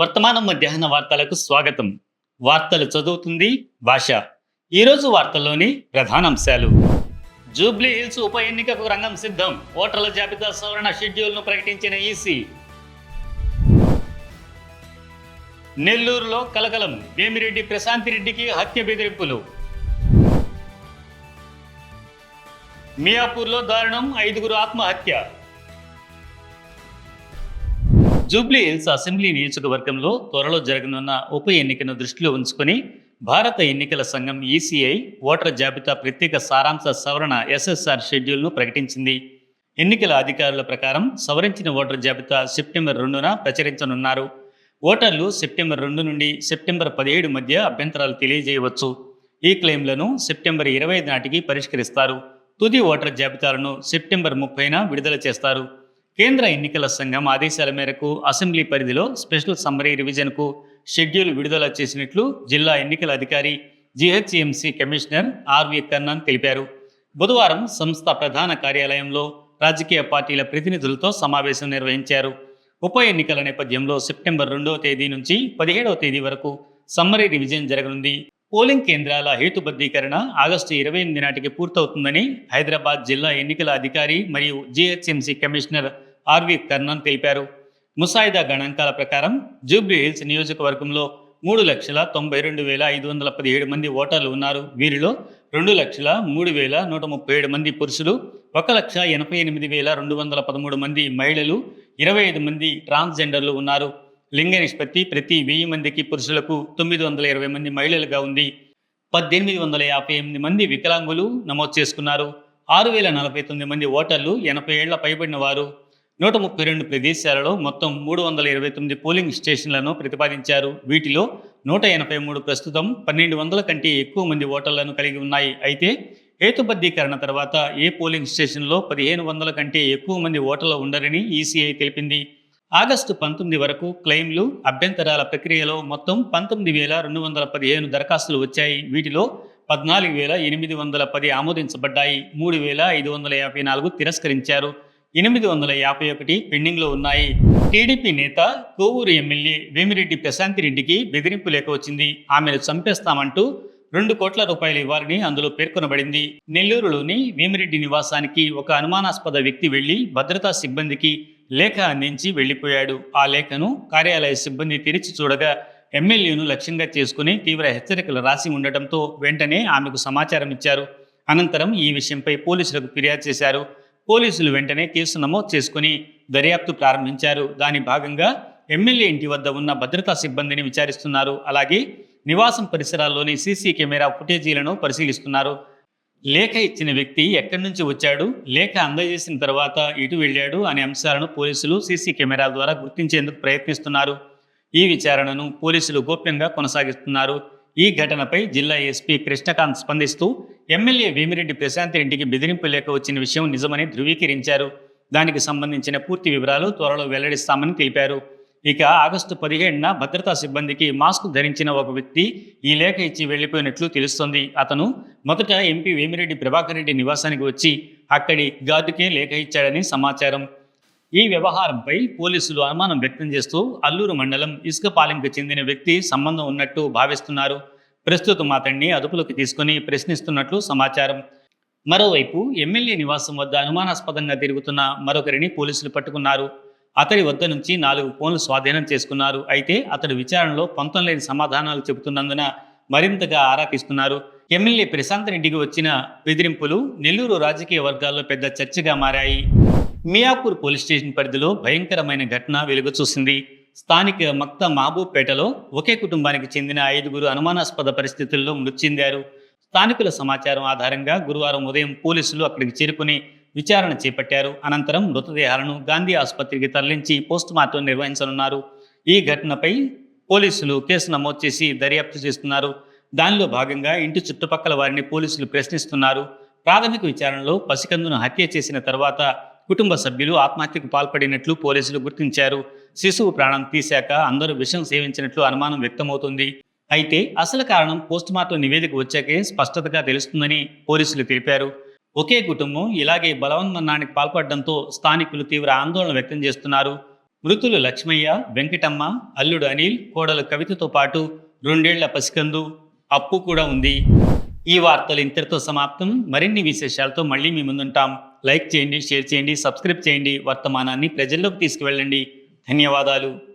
వర్తమానం మధ్యాహ్న వార్తలకు స్వాగతం. వార్తలు చదువుతుంది భాష. ఈరోజు వార్తల్లోని ప్రధానాంశాలు. జూబ్లీ హిల్స్ ఉప ఎన్నికకు రంగం సిద్ధం. ఓటర్ల జాబితా సవరణ షెడ్యూల్ను ప్రకటించిన ఈసీ. నెల్లూరులో కలకలం. వేమిరెడ్డి ప్రశాంతి రెడ్డికి హత్య బెదిరింపులు. మియాపూర్లో దారుణం ఐదుగురు ఆత్మహత్య. జూబ్లీ హిల్స్ అసెంబ్లీ నియోజకవర్గంలో త్వరలో జరగనున్న ఉప ఎన్నికను దృష్టిలో ఉంచుకొని భారత ఎన్నికల సంఘం ఈసీఐ ఓటర్ జాబితా ప్రత్యేక సారాంశ సవరణ ఎస్ఎస్ఆర్ షెడ్యూల్ను ప్రకటించింది. ఎన్నికల అధికారుల ప్రకారం సవరించిన ఓటర్ జాబితా సెప్టెంబర్ రెండున ప్రచురించనున్నారు. ఓటర్లు సెప్టెంబర్ రెండు నుండి సెప్టెంబర్ పదిహేడు మధ్య అభ్యంతరాలు తెలియజేయవచ్చు. ఈ క్లెయిమ్లను సెప్టెంబర్ ఇరవై నాటికి పరిష్కరిస్తారు. తుది ఓటర్ జాబితాలను సెప్టెంబర్ ముప్పైన విడుదల చేస్తారు. కేంద్ర ఎన్నికల సంఘం ఆదేశాల మేరకు అసెంబ్లీ పరిధిలో స్పెషల్ సమ్మరీ రివిజన్కు షెడ్యూల్ విడుదల చేసినట్లు జిల్లా ఎన్నికల అధికారి జిహెచ్ఎంసీ కమిషనర్ ఆర్వి కన్నన్ తెలిపారు. బుధవారం సంస్థ ప్రధాన కార్యాలయంలో రాజకీయ పార్టీల ప్రతినిధులతో సమావేశం నిర్వహించారు. ఉప ఎన్నికల నేపథ్యంలో సెప్టెంబర్ రెండవ తేదీ నుంచి పదిహేడవ తేదీ వరకు సమ్మరీ రివిజన్ జరగనుంది. పోలింగ్ కేంద్రాల హేతుబద్ధీకరణ ఆగస్టు ఇరవై ఎనిమిది నాటికి పూర్తవుతుందని హైదరాబాద్ జిల్లా ఎన్నికల అధికారి మరియు జిహెచ్ఎంసీ కమిషనర్ ఆర్వి కర్ణన్ తెలిపారు. ముసాయిదా గణాంకాల ప్రకారం జూబ్లీ హిల్స్ నియోజకవర్గంలో మూడు లక్షల తొంభై రెండు వేల ఐదు వందల పదిహేడు మంది ఓటర్లు ఉన్నారు. వీరిలో రెండు లక్షల మూడు వేల నూట ముప్పై ఏడు మంది పురుషులు ఒక లక్ష ఎనభై ఎనిమిది వేల రెండు వందల పదమూడు మంది మహిళలు ఇరవై ఐదు మంది ట్రాన్స్జెండర్లు ఉన్నారు. లింగ నిష్పత్తి ప్రతి వెయ్యి మందికి పురుషులకు తొమ్మిది వందల ఇరవై మంది మహిళలుగా ఉంది. పద్దెనిమిది వందల యాభై ఎనిమిది మంది వికలాంగులు నమోదు చేసుకున్నారు. ఆరు వేల నలభై తొమ్మిది మంది ఓటర్లు ఎనభై ఏళ్ళ పైబడిన వారు. నూట ముప్పై రెండు ప్రదేశాలలో మొత్తం మూడు వందల ఇరవై తొమ్మిది పోలింగ్ స్టేషన్లను ప్రతిపాదించారు. వీటిలో నూట ఎనభై మూడు ప్రస్తుతం పన్నెండు వందల కంటే ఎక్కువ మంది ఓటర్లను కలిగి ఉన్నాయి. అయితే హేతుబద్ధీకరణ తర్వాత ఏ పోలింగ్ స్టేషన్లో పదిహేను వందల కంటే ఎక్కువ మంది ఓటర్లు ఉండరని ఈసీఐ తెలిపింది. ఆగస్టు పంతొమ్మిది వరకు క్లెయిమ్లు అభ్యంతరాల ప్రక్రియలో మొత్తం పంతొమ్మిది వేల రెండు వందల పదిహేను దరఖాస్తులు వచ్చాయి. వీటిలో పద్నాలుగు వేల ఎనిమిది వందల పది ఆమోదించబడ్డాయి. మూడు వేల ఐదు వందల యాభై నాలుగు తిరస్కరించారు. ఎనిమిది వందల యాభై ఒకటి పెండింగ్లో ఉన్నాయి. టీడీపీ నేత కోవూరు ఎమ్మెల్యే వేమిరెడ్డి ప్రశాంతి రెడ్డికి బెదిరింపు లేఖ వచ్చింది. ఆమెను చంపేస్తామంటూ రెండు కోట్ల రూపాయలు ఇవ్వాలని అందులో పేర్కొనబడింది. నెల్లూరులోని వేమిరెడ్డి నివాసానికి ఒక అనుమానాస్పద వ్యక్తి వెళ్ళి భద్రతా సిబ్బందికి లేఖ అందించి వెళ్ళిపోయాడు ఆ లేఖను కార్యాలయ సిబ్బంది తెరిచి చూడగా ఎమ్మెల్యేను లక్ష్యంగా చేసుకుని తీవ్ర హెచ్చరికలు రాసి ఉండటంతో వెంటనే ఆమెకు సమాచారం ఇచ్చారు. అనంతరం ఈ విషయంపై పోలీసులకు ఫిర్యాదు చేశారు. పోలీసులు వెంటనే కేసు నమోదు చేసుకుని దర్యాప్తు ప్రారంభించారు. దాని భాగంగా ఎమ్మెల్యే ఇంటి వద్ద ఉన్న భద్రతా సిబ్బందిని విచారిస్తున్నారు. అలాగే నివాసం పరిసరాల్లోని సీసీ కెమెరా ఫుటేజీలను పరిశీలిస్తున్నారు. లేఖ ఇచ్చిన వ్యక్తి ఎక్కడి నుంచి వచ్చాడు? లేఖ అందజేసిన తర్వాత ఇటు వెళ్ళాడు? అనే అంశాలను పోలీసులు సీసీ కెమెరాల ద్వారా గుర్తించేందుకు ప్రయత్నిస్తున్నారు. ఈ విచారణను పోలీసులు గోప్యంగా కొనసాగిస్తున్నారు. ఈ ఘటనపై జిల్లా ఎస్పీ కృష్ణకాంత్ స్పందిస్తూ ఎమ్మెల్యే వేమిరెడ్డి ప్రశాంత్ రెడ్డికి బెదిరింపు లేఖ వచ్చిన విషయం నిజమని ధృవీకరించారు. దానికి సంబంధించిన పూర్తి వివరాలు త్వరలో వెల్లడిస్తామని తెలిపారు. ఇక ఆగస్టు పదిహేడున భద్రతా సిబ్బందికి మాస్క్ ధరించిన ఒక వ్యక్తి ఈ లేఖ ఇచ్చి వెళ్ళిపోయినట్లు తెలుస్తోంది. అతను మొదట ఎంపీ వేమిరెడ్డి ప్రభాకర్ రెడ్డి నివాసానికి వచ్చి అక్కడి గార్డుకే లేఖ ఇచ్చాడని సమాచారం. ఈ వ్యవహారంపై పోలీసులు అనుమానం వ్యక్తం చేస్తూ అల్లూరు మండలం ఇసుకపాలెంకు చెందిన వ్యక్తి సంబంధం ఉన్నట్టు భావిస్తున్నారు. ప్రస్తుతం అతన్ని అదుపులోకి తీసుకుని ప్రశ్నిస్తున్నట్లు సమాచారం. మరోవైపు ఎమ్మెల్యే నివాసం వద్ద అనుమానాస్పదంగా తిరుగుతున్న మరొకరిని పోలీసులు పట్టుకున్నారు. అతడి వద్ద నుంచి నాలుగు ఫోన్లు స్వాధీనం చేసుకున్నారు. అయితే అతడు విచారణలో పొంతం లేని సమాధానాలు చెబుతున్నందున మరింతగా ఆరా తీస్తున్నారు. ఎమ్మెల్యే ప్రశాంత్ రెడ్డికి వచ్చిన బెదిరింపులు నెల్లూరు రాజకీయ వర్గాల్లో పెద్ద చర్చగా మారాయి. మియాపూర్ పోలీస్ స్టేషన్ పరిధిలో భయంకరమైన ఘటన వెలుగు చూసింది స్థానిక మక్త మహబూబ్పేటలో ఒకే కుటుంబానికి చెందిన ఐదుగురు అనుమానాస్పద పరిస్థితుల్లో మృతి చెందారు. స్థానికుల సమాచారం ఆధారంగా గురువారం ఉదయం పోలీసులు అక్కడికి చేరుకుని విచారణ చేపట్టారు. అనంతరం మృతదేహాలను గాంధీ ఆసుపత్రికి తరలించి పోస్టుమార్టం నిర్వహించనున్నారు. ఈ ఘటనపై పోలీసులు కేసు నమోదు చేసి దర్యాప్తు చేస్తున్నారు. దానిలో భాగంగా ఇంటి చుట్టుపక్కల వారిని పోలీసులు ప్రశ్నిస్తున్నారు. ప్రాథమిక విచారణలో పసికందును హత్య చేసిన తర్వాత కుటుంబ సభ్యులు ఆత్మహత్యకు పాల్పడినట్లు పోలీసులు గుర్తించారు. శిశువు ప్రాణం తీశాక అందరూ విషం సేవించినట్లు అనుమానం వ్యక్తమవుతుంది. అయితే అసలు కారణం పోస్టుమార్టం నివేదిక వచ్చాకే స్పష్టతగా తెలుస్తుందని పోలీసులు తెలిపారు. ఒకే కుటుంబం ఇలాగే బలవన్మరణానికి పాల్పడడంతో స్థానికులు తీవ్ర ఆందోళన వ్యక్తం చేస్తున్నారు. మృతులు లక్ష్మయ్య వెంకటమ్మ అల్లుడు అనిల్ కోడలు కవితతో పాటు రెండేళ్ళ పసికందు అప్పు కూడా ఉంది. ఈ వార్తలు ఇంతటితో సమాప్తం. మరిన్ని విశేషాలతో మళ్ళీ మీ ముందుంటాం. లైక్ చేయండి షేర్ చేయండి సబ్స్క్రైబ్ చేయండి. వర్తమానాన్ని ప్రజల్లోకి తీసుకువెళ్ళండి. ధన్యవాదాలు.